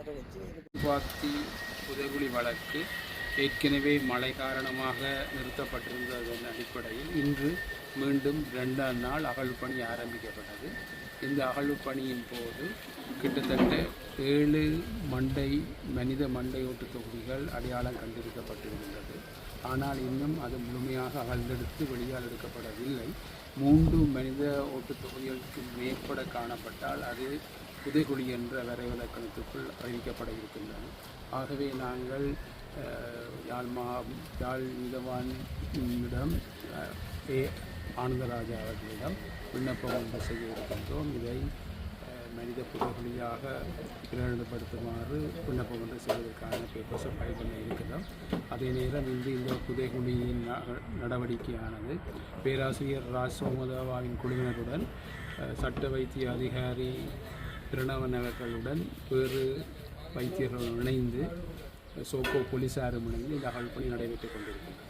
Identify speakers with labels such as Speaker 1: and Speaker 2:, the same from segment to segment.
Speaker 1: வர வச்சு
Speaker 2: புதைகுழி வழக்கு ஏற்கனவே மழை காரணமாக நிறுத்தப்பட்டிருந்ததன் அடிப்படையில் இன்று மீண்டும் ரெண்டாம் நாள் அகழ்வு பணி ஆரம்பிக்கப்பட்டது. இந்த அகழ்வு பணியின் போது கிட்டத்தட்ட ஏழு மண்டை மனித மண்டை ஓட்டு தொகுதிகள் அடையாளம் கண்டிருக்கப்பட்டிருந்தது. ஆனால் இன்னும் அது முழுமையாக அகழ்ந்தெடுத்து வெளியால் எடுக்கப்படவில்லை. மூன்று மனித ஓட்டு தொகுதிகளுக்கு மேற்பட காணப்பட்டால் அது புதைகுழி என்ற வரைவிலக்கணத்துக்குள் அறிவிக்கப்பட இருக்கின்றன. ஆகவே நாங்கள் யாழ் மா யாழ் மிதவானிடம் ஏ ஆனந்தராஜா அவர்களிடம் விண்ணப்பம் ஒன்று செய்ய இருக்கின்றோம் இதை மனித புதைகுழியாக பிரகடனப்படுத்துமாறு விண்ணப்பம் ஒன்று செய்வதற்கான பேப்பர்ஸை ஃபைல் பண்ண இருக்கிறோம். அதே நேரம் இன்று இந்த புதைகுழியின் ந- நடவடிக்கையானது பேராசிரியர் ராஜ் சோமதாவாவின் குழுவினருடன் சட்ட வைத்திய அதிகாரி பிரணவன் அவர்களுடன் வேறு வைத்தியர்கள் இணைந்து சோக்கோ போலீஸாரும் இணைந்து இந்த அகழ்பணி நடைபெற்றுக் கொண்டிருக்கிறது.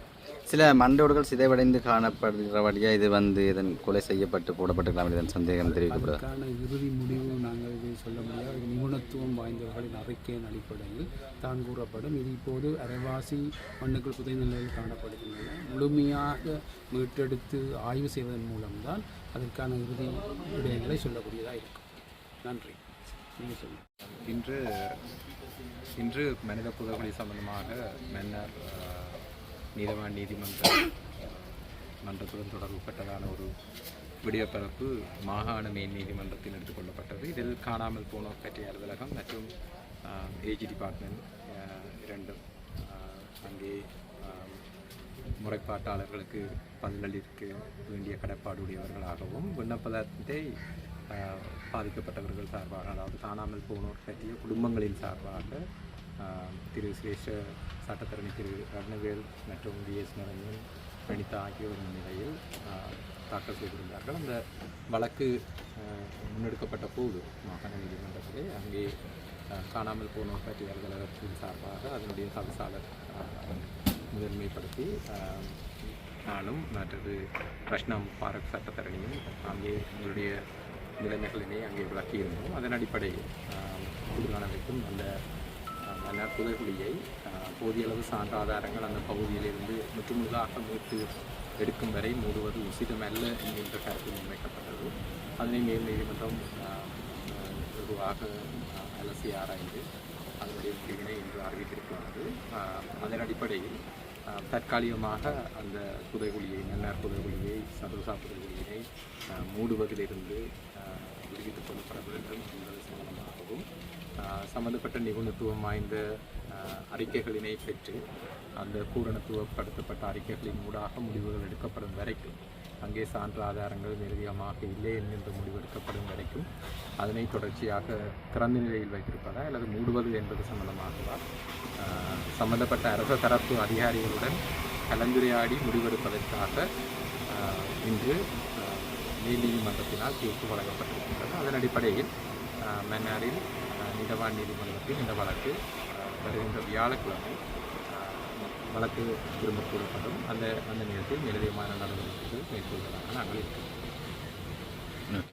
Speaker 3: சில மண்டோடுகள் சிதைவடைந்து காணப்படுகிறபடியாக இது வந்து இதன் கொலை செய்யப்பட்டு போடப்பட்டிருக்கலாம் இதன் சந்தேகம் தெரிவிக்கப்படுது
Speaker 2: அதற்கான இறுதி முடிவு நாங்கள் இதை சொல்ல முடியாது. நிபுணத்துவம் வாய்ந்தவர்களின் அறிக்கையின் அடிப்படையில் தான் கூறப்படும். இது இப்போது அரைவாசி மண்ணுக்குள் புதைந்த நிலையில் காணப்படுகின்றன. முழுமையாக மீட்டெடுத்து ஆய்வு செய்வதன் மூலம்தான் அதற்கான இறுதி விடயங்களை சொல்லக்கூடியதாக இருக்கும். நன்றி. நீங்கள் சொல்லுங்கள்
Speaker 4: இன்று இன்று மனித புதகுழி சம்பந்தமாக மன்னர் நீதவான் நீதிமன்ற மன்றத்துடன் தொடர்புப்பட்டதான ஒரு விடியப்பரப்பு மாகாண மேல் நீதிமன்றத்தில் எடுத்துக்கொள்ளப்பட்டது இதில் காணாமல் போனோர் பற்றிய அலுவலகம் மற்றும் ஏஜி டிபார்ட்மெண்ட் இரண்டும் அங்கே முறைப்பாட்டாளர்களுக்கு பதிலளிக்க வேண்டிய கடப்பாடுடையவர்களாகவும் விண்ணப்பத்தை பாதிக்கப்பட்டவர்கள் சார்பாக அதாவது காணாமல் போனோர் பற்றிய குடும்பங்களின் சார்பாக திரு சிரேஷ்ட சட்டத்தரணி திரு ரத்னவேல் மற்றும் விஎஸ் நரஞ்சன் வனிதா ஆகியோரின் நிலையில் தாக்கல் செய்திருந்தார்கள். அந்த வழக்கு முன்னெடுக்கப்பட்ட போது மாகாண நீதிமன்றத்திலே அங்கே காணாமல் போனோர் பற்றிய அலுவலகத்தின் சார்பாக அதனுடைய தவிசாளர் முதன்மைப்படுத்தி நானும் மற்றது கிருஷ்ணா பாரக் சட்டத்தரணியும் அங்கே எங்களுடைய நிலைமைகளினை அங்கே விளக்கியிருந்தோம். அதன் அடிப்படையில் குடிகானவைக்கும் அந்த மன்னர் புதைகுழியை ஆஹ், போதிய அளவு சான்ற ஆதாரங்கள் அந்த பகுதியிலிருந்து முற்றுமுழுதாக மீட்டு எடுக்கும் வரை மூடுவது உசிதமல்ல என்கின்ற கருத்து முன்வைக்கப்பட்டது அதனை மேல் நீதிமன்றம் பொதுவாக அலசி ஆராய்ந்து அதனுடைய முடிவினை இன்று அறிவித்திருக்கிறது. அதன் அடிப்படையில் தற்காலிகமாக அந்த புதைகுழியை நன்னார் புதைகுழியை சதுரசா புதைகுழியை மூடுவதிலிருந்து சம்மந்தப்பட்ட சம்பந்தப்பட்ட நிபுணத்துவம் வாய்ந்த அறிக்கைகளினை பெற்று அந்த பூரணத்துவப்படுத்தப்பட்ட அறிக்கைகளின் ஊடாக முடிவுகள் எடுக்கப்படும் வரைக்கும் அங்கே சான்று ஆதாரங்கள் நிறுவியமாக இல்லை என்கின்ற முடிவு எடுக்கப்படும் வரைக்கும் அதனை தொடர்ச்சியாக திறந்த நிலையில் வைத்திருப்பதா அல்லது மூடுவது என்பது சம்பந்தமாகவா சம்பந்தப்பட்ட அரச தரப்பு அதிகாரிகளுடன் கலந்துரையாடி முடிவெடுப்பதற்காக இன்று நீதிமன்றத்தினால் தீர்ப்பு வழங்கப்பட்டிருக்கின்றது. அதன் அடிப்படையில் மன்னாரில் நீதவான் நீதிமன்றத்தில் இந்த வழக்கு வருகின்ற வியாழக்கிழமை வழக்கு திரும்ப கூறப்படும். அந்த அந்த நேரத்தில் நிலவியமான நடவடிக்கைகள் மேற்கொள்வதாக நாங்கள் இருக்கிறோம்.